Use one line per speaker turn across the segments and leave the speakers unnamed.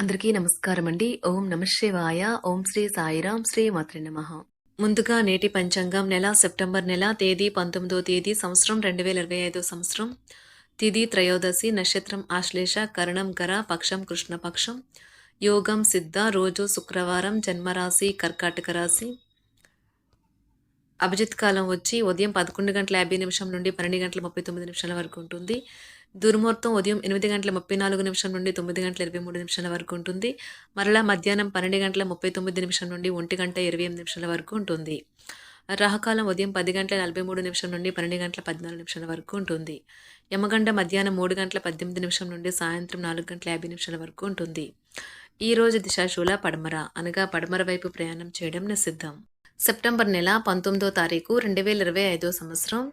అందరికీ నమస్కారం అండి ఓం నమశివాయ ఓం శ్రీ సాయిరాం. శ్రీ మాత్రి నమ. ముందుగా నేటి పంచాంగం నెల సెప్టెంబర్ నెల తేదీ పంతొమ్మిదో తేదీ సంవత్సరం రెండు వేల ఇరవై ఐదో సంవత్సరం. తిది త్రయోదశి నక్షత్రం ఆశ్లేష కరణం కర పక్షం కృష్ణపక్షం యోగం సిద్ధ రోజు శుక్రవారం జన్మరాశి కర్కాటక రాశి. అభిజిత్ కాలం వచ్చి ఉదయం పదకొండు గంటల యాభై నిమిషం నుండి పన్నెండు గంటల ముప్పై తొమ్మిది నిమిషాల వరకు ఉంటుంది. దుర్ముహూర్తం ఉదయం ఎనిమిది గంటల ముప్పై నాలుగు నిమిషం నుండి తొమ్మిది గంటల ఇరవై మూడు నిమిషాల వరకు ఉంటుంది. మరలా మధ్యాహ్నం పన్నెండు గంటల ముప్పై తొమ్మిది నిమిషం నుండి ఒంటి గంట ఇరవై ఎనిమిది నిమిషాల వరకు ఉంటుంది. రాహకాలం ఉదయం పది గంటల నలభై మూడు నిమిషం నుండి పన్నెండు గంటల పద్నాలుగు నిమిషాల వరకు ఉంటుంది. యమగండ మధ్యాహ్నం మూడు గంటల పద్దెనిమిది నిమిషం నుండి సాయంత్రం నాలుగు గంటల యాభై నిమిషాల వరకు ఉంటుంది. ఈ రోజు దిశాశూల పడమర అనగా పడమర వైపు ప్రయాణం చేయడం నిషిద్ధం. సెప్టెంబర్ నెల పంతొమ్మిదో తారీఖు రెండు వేల ఇరవై ఐదో సంవత్సరం.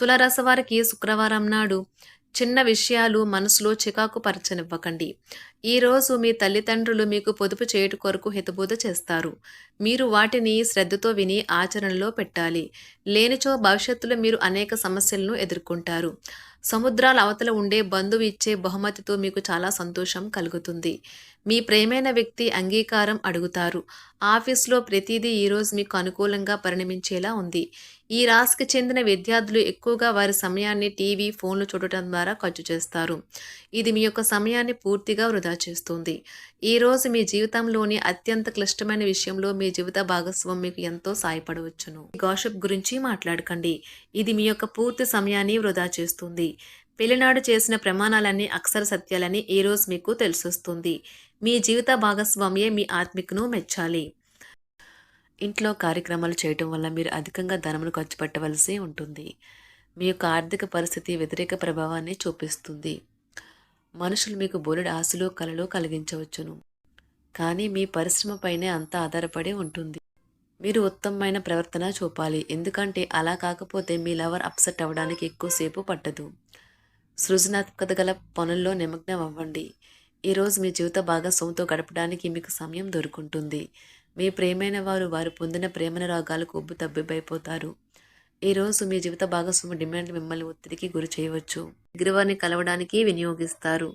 తులారాశి వారికి శుక్రవారం నాడు చిన్న విషయాలు మనసులో చికాకు పరచనివ్వకండి. ఈరోజు మీ తల్లిదండ్రులు మీకు పొదుపు చేయుట కొరకు హితబోధ చేస్తారు. మీరు వాటిని శ్రద్ధతో విని ఆచరణలో పెట్టాలి. లేనిచో భవిష్యత్తులో మీరు అనేక సమస్యలను ఎదుర్కొంటారు. సముద్రాల అవతల ఉండే బంధువు ఇచ్చే బహుమతితో మీకు చాలా సంతోషం కలుగుతుంది. మీ ప్రేమైన వ్యక్తి అంగీకారం అడుగుతారు. ఆఫీస్లో ప్రతిదీ ఈరోజు మీకు అనుకూలంగా పరిణమించేలా ఉంది. ఈ రాశికి చెందిన విద్యార్థులు ఎక్కువగా వారి సమయాన్ని టీవీ ఫోన్లు చూడటం ద్వారా ఖర్చు చేస్తారు. ఇది మీ యొక్క సమయాన్ని పూర్తిగా వృధా చేస్తుంది. ఈరోజు మీ జీవితంలోని అత్యంత క్లిష్టమైన విషయంలో మీ జీవిత భాగస్వామి మీకు ఎంతో సాయపడవచ్చును. గాషప్ గురించి మాట్లాడకండి. ఇది మీ యొక్క పూర్తి సమయాన్ని వృధా చేస్తుంది. పెళ్ళినాడు చేసిన ప్రమాణాలన్నీ అక్షర సత్యాలని ఈరోజు మీకు తెలిసొస్తుంది. మీ జీవిత భాగస్వామ్యే మీ ఆత్మికను మెచ్చాలి. ఇంట్లో కార్యక్రమాలు చేయటం వల్ల మీరు అధికంగా ధనమును ఖర్చు పెట్టవలసి ఉంటుంది. మీ యొక్క ఆర్థిక పరిస్థితి వ్యతిరేక ప్రభావాన్ని చూపిస్తుంది. మనుషులు మీకు బోలెడు ఆశలు కలలు కలిగించవచ్చును. కానీ మీ పరిశ్రమ పైనే అంతా ఆధారపడి ఉంటుంది. మీరు ఉత్తమమైన ప్రవర్తన చూపాలి. ఎందుకంటే అలా కాకపోతే మీ లవర్ అప్సెట్ అవ్వడానికి ఎక్కువసేపు పట్టదు. సృజనాత్మకత గల పనుల్లో నిమగ్నం అవ్వండి. ఈరోజు మీ జీవిత భాగస్వామితో గడపడానికి మీకు సమయం దొరుకుంటుంది. మీ ప్రేమైన వారు వారు పొందిన ప్రేమన రాగాలకు ఉబ్బు తబ్బిబ్బైపోతారు. ఈరోజు మీ జీవిత భాగస్వామి డిమాండ్ మిమ్మల్ని ఒత్తిడికి గురి చేయవచ్చు. ఎగిరివారిని కలవడానికి వినియోగిస్తారు.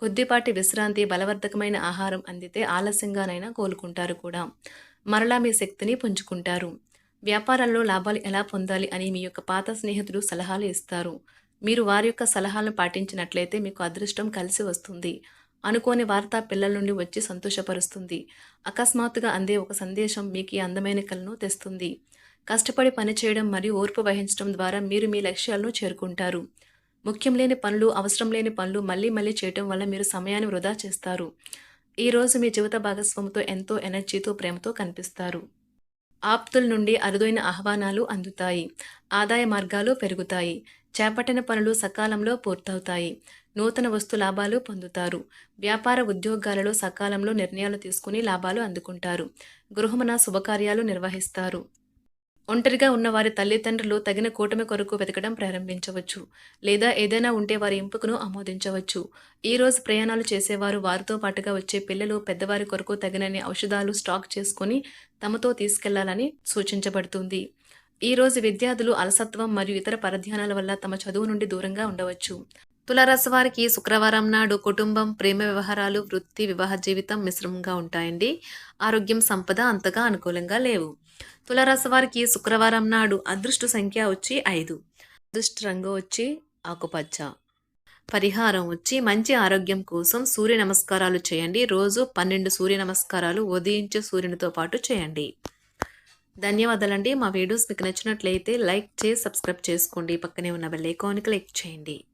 కొద్దిపాటి విశ్రాంతి బలవర్ధకమైన ఆహారం అందితే ఆలస్యంగానైనా కోలుకుంటారు కూడా. మరలా మీ శక్తిని పుంజుకుంటారు. వ్యాపారాల్లో లాభాలు ఎలా పొందాలి అని మీ యొక్క పాత స్నేహితులు సలహాలు ఇస్తారు. మీరు వారి యొక్క సలహాలను పాటించినట్లయితే మీకు అదృష్టం కలిసి వస్తుంది. అనుకోని వార్త పిల్లల నుండి వచ్చి సంతోషపరుస్తుంది. అకస్మాత్తుగా అందే ఒక సందేశం మీకు ఈ అందమైన కలను తెస్తుంది. కష్టపడి పనిచేయడం మరియు ఓర్పు వహించడం ద్వారా మీరు మీ లక్ష్యాలను చేరుకుంటారు. ముఖ్యం లేని పనులు అవసరం లేని పనులు మళ్ళీ మళ్ళీ చేయటం వల్ల మీరు సమయాన్ని వృధా చేస్తారు. ఈరోజు మీ జీవిత భాగస్వామితో ఎంతో ఎనర్జీతో ప్రేమతో కనిపిస్తారు. ఆప్తుల నుండి అరుదైన ఆహ్వానాలు అందుతాయి. ఆదాయ మార్గాలు పెరుగుతాయి. చేపట్టిన పనులు సకాలంలో పూర్తవుతాయి. నూతన వస్తు లాభాలు పొందుతారు. వ్యాపార ఉద్యోగాలలో సకాలంలో నిర్ణయాలు తీసుకుని లాభాలు అందుకుంటారు. గృహమున శుభకార్యాలు నిర్వహిస్తారు. ఒంటరిగా ఉన్న వారి తల్లిదండ్రులు తగిన కూటమి కొరకు వెతకడం ప్రారంభించవచ్చు లేదా ఏదైనా ఉంటే వారి ఎంపికను ఆమోదించవచ్చు. ఈ రోజు ప్రయాణాలు చేసేవారు వారితో పాటుగా వచ్చే పిల్లలు పెద్దవారి కొరకు తగినన్ని ఔషధాలు స్టాక్ చేసుకుని తమతో తీసుకెళ్ళాలని సూచించబడుతుంది. ఈ రోజు విద్యార్థులు అలసత్వం మరియు ఇతర పరధ్యానాల వల్ల తమ చదువు నుండి దూరంగా ఉండవచ్చు. తులారాశి వారికి శుక్రవారం నాడు కుటుంబం ప్రేమ వ్యవహారాలు వృత్తి వివాహ జీవితం మిశ్రమంగా ఉంటాయండి. ఆరోగ్యం సంపద అంతగా అనుకూలంగా లేవు. తులారాశి వారికి శుక్రవారం నాడు అదృష్ట సంఖ్య వచ్చి ఐదు. అదృష్ట రంగు వచ్చి ఆకుపచ్చ. పరిహారం వచ్చి మంచి ఆరోగ్యం కోసం సూర్య నమస్కారాలు చేయండి. రోజు పన్నెండు సూర్య నమస్కారాలు ఉదయించే సూర్యునితో పాటు చేయండి. ధన్యవాదాలండి. మా వీడియోస్ మీకు నచ్చినట్లయితే లైక్ చేసి సబ్స్క్రైబ్ చేసుకోండి. పక్కనే ఉన్న బెల్ ఐకాన్కి క్లిక్ చేయండి.